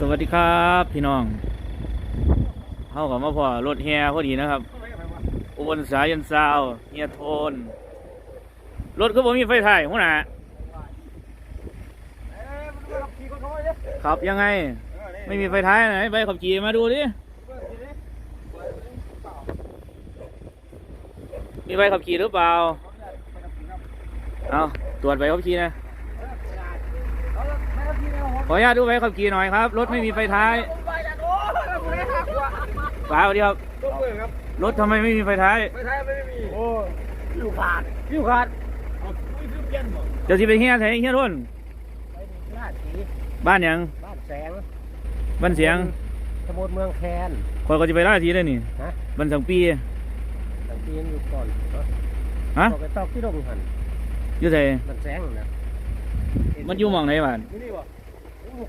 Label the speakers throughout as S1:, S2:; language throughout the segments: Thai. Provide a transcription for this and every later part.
S1: สวัสดีครับพี่น้องเข้ากับมาพอรถแฮพอดีนะครับ อุบลสายันซาวเฮียโทน รถก็บ่มีไฟถ่ายหัวหน้าขับยังไง ไม่มีไฟท้ายไหนไปขับขี่มาดูดิ มีใบขับขี่หรือเปล่า เอาตรวจใบขับขี่นะ ขออนุญาตดูใบขับขี่หน่อยครับ รถไม่มีไฟท้ายเปล่าเดียวรถทำไมไม่มีไฟท้าย
S2: ไม่ใช่ไม่มี โอ้ผิวขาดผิวขาดเอาอุ้ยผิวเปลี่ยนบ่
S1: เดี๋ยวสิไปเฮียไทยเฮียรุ่น
S2: ไปลาดสี
S1: บ้านหยัง
S2: บ้านแสง
S1: บ้านเสียง
S2: ตำบลเมืองแคน
S1: คนก็จะไปล่าทีได้นี่
S2: ฮะ
S1: บ้านสังปี
S2: ตะเกียงอยู่ก่อน
S1: ฮะ
S2: ตอกไปตอกที่ดงหัน
S1: อยู่ไส
S2: มันแสงนะ
S1: มันอยู่หมองไหนบ้าน
S2: นี่นี่บ่อู้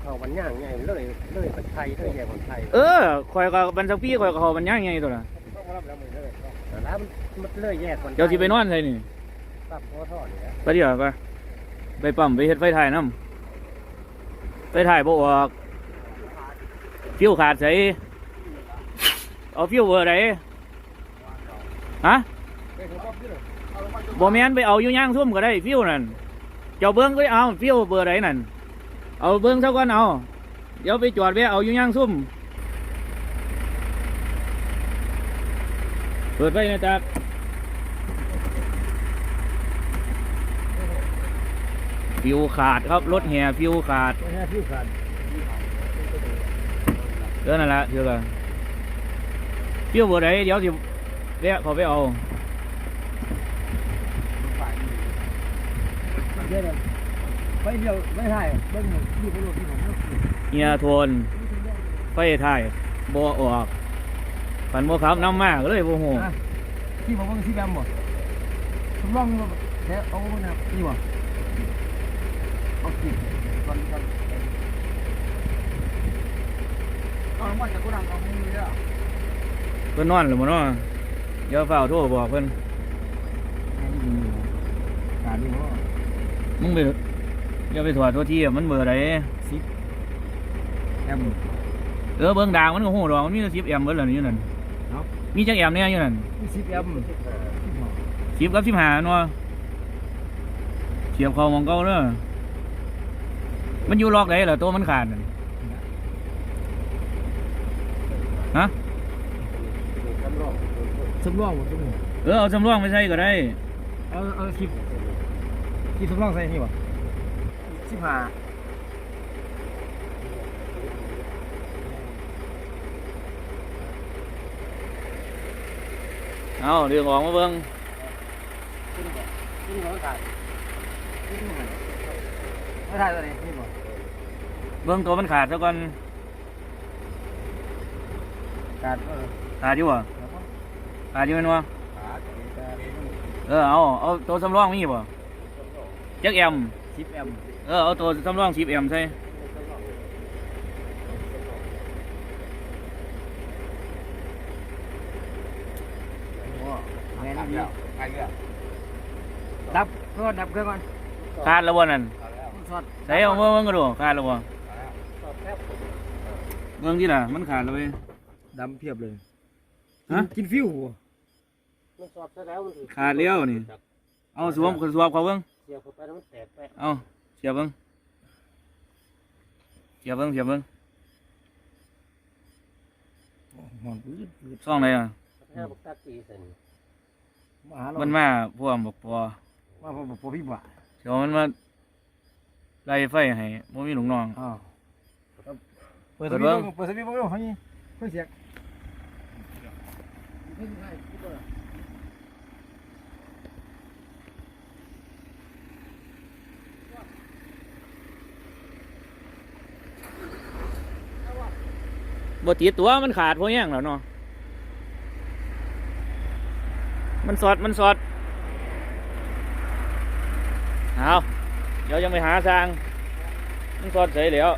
S2: เขามันย่างไงเลยเลยคนไทยเลยแย่คนไทย
S1: เออคอยก็บ้านสังปีคอยก็เขาบ้านย่างไงตัวน่ะ
S2: ต้องรับแล้วมือเลยแต่แล้วมันเลยแย่คน
S1: เดี๋ยวสิไปนอนใส่นี่
S2: ตับหัวท่อนี่นะ
S1: ไปเดี๋ยวไปไปปั๊มไปเฮ็ดไฟถ่ายน้ำไฟถ่ายบ่ออกฟิวขาดใส่เอาฟิวเบอร์ไหนฮะ
S2: เฮ้ยผมก็พี่เลยเอาลงมา
S1: บ่แม่นไปเอาอยู่ย่างซุ่มก็ได้ฟิวนั่นเจ้าเบิ้งก็เอาฟิวเบอร์ไหนนั่น เอาเบิ้งเท่ากันเอา เดี๋ยวไปจอดไว้เอาอยู่ย่างซุ่ม เปิดไฟนะจ๊ะฟิวขาดครับ รถแห่ฟิวขาด
S2: ไม่ใช่ผิวขาด
S1: เดี๋ยวนั่นแหละเดี๋ยวกันฟิวเบอร์ไหนเดี๋ยวสิแวะเขาไปเอา
S2: เดี๋ย ไปเดียวไม่ใช่เบิ้งหนึ่งที่เขาโดนที่ผม
S1: เฮียโทนไฟถ่ายบ่ออกปันบ่ครับน้ำมากเลยโมโห
S2: ที่ผมว่าที่แบมบ่ผมลองแค่เอาไปนะนี่บ่เอาสิก่อนก่อนเอามาจากกูดังเอามือเลยอะ
S1: เพิ่นนอนหรือบ่เนาะเดี๋ยวเฝ้าโทรบอกเพิ่น
S2: การนี่ว่า
S1: มึงไป อย่าไปถอดโทษทีอะมันเบอร์ใด
S2: แอม
S1: เออเบิ่งด่างมันก็ฮู้ดอกมันมีแต่10แอมป์เบิดแล้วนี่อยู่นั่น
S2: เนาะ
S1: มีจักแอมป์เนี่ยอยู่นั่น
S2: มีสิบแอม
S1: 10กับ15เนาะเสียบเข้าหมองเก่าเด้อมันอยู่ล็อกไหนล่ะตัวมันขาดนั่นฮะ
S2: สำรองสำรองหมดทุกหมด
S1: เออเอาสำรองไปใช้ก็ได้
S2: เอาเอาคลิปคลิปสำรองใส่นี่บ่ สิบห้า
S1: เอาเรื่องออกมาเบิ่ง
S2: ขึ้นบ่ขึ้นบ่ถ่ายขึ้นบ่ไม่ถ่ายตัวนี้นี่บ่
S1: เบิ่งตัวมันขาดซะก่อน
S2: การเออ
S1: ขาดอยู่บ่ขาดอยู่แม่นบ่
S2: ขาการ
S1: เออเอาเอาตัวสำรองมีบ่จักแอมป์
S2: สิบแอม
S1: เออเอาตัวสำรอง10แอมป์ใส่
S2: แม่นดีดับเครื่องดับเครื่องก่อน
S1: ขาดแล้วบ่นั่น
S2: สอด
S1: ใส่เอาเบิ่งก็ดูขาดแล้วบ่เบิ่งที่น่ะมันขาดแล้วเว้ย
S2: ดำเพียบเลย
S1: ฮะ
S2: กินฟิวมันสอดซะแล้วมัน
S1: ขาดแล้วนี่ เอาสวมสวมเขาเบิ่ง
S2: เสียบเข้าไปแล้วมันแตกไป
S1: เอา เสียบเบิ่งเสียบเบิ่งเสียบเบิ่ง
S2: หอนปื้ดปื้ด
S1: ซ่องไหนอะ
S2: แค่บอกตาตีเสร็จมาหา
S1: มันมาพวกบอกปอ
S2: มาพอพอพี่บ่า
S1: เดี๋ยวมันมาไล่ไฟให้บ่มีลูกน้อง
S2: อ้าวเปิด
S1: เปิ
S2: ส
S1: ด
S2: วิ
S1: เบิ่
S2: ต
S1: ง
S2: ช์เปิดสวิตช์เบิ่งเฮ้ยเฮ้ยเสียง
S1: บ่ติดตัวมันขาดเพราะยังแล้วเนาะมันสอดมันสอดเอาเดี๋ยวยังไปหาทางมันสอดใส่แล้ว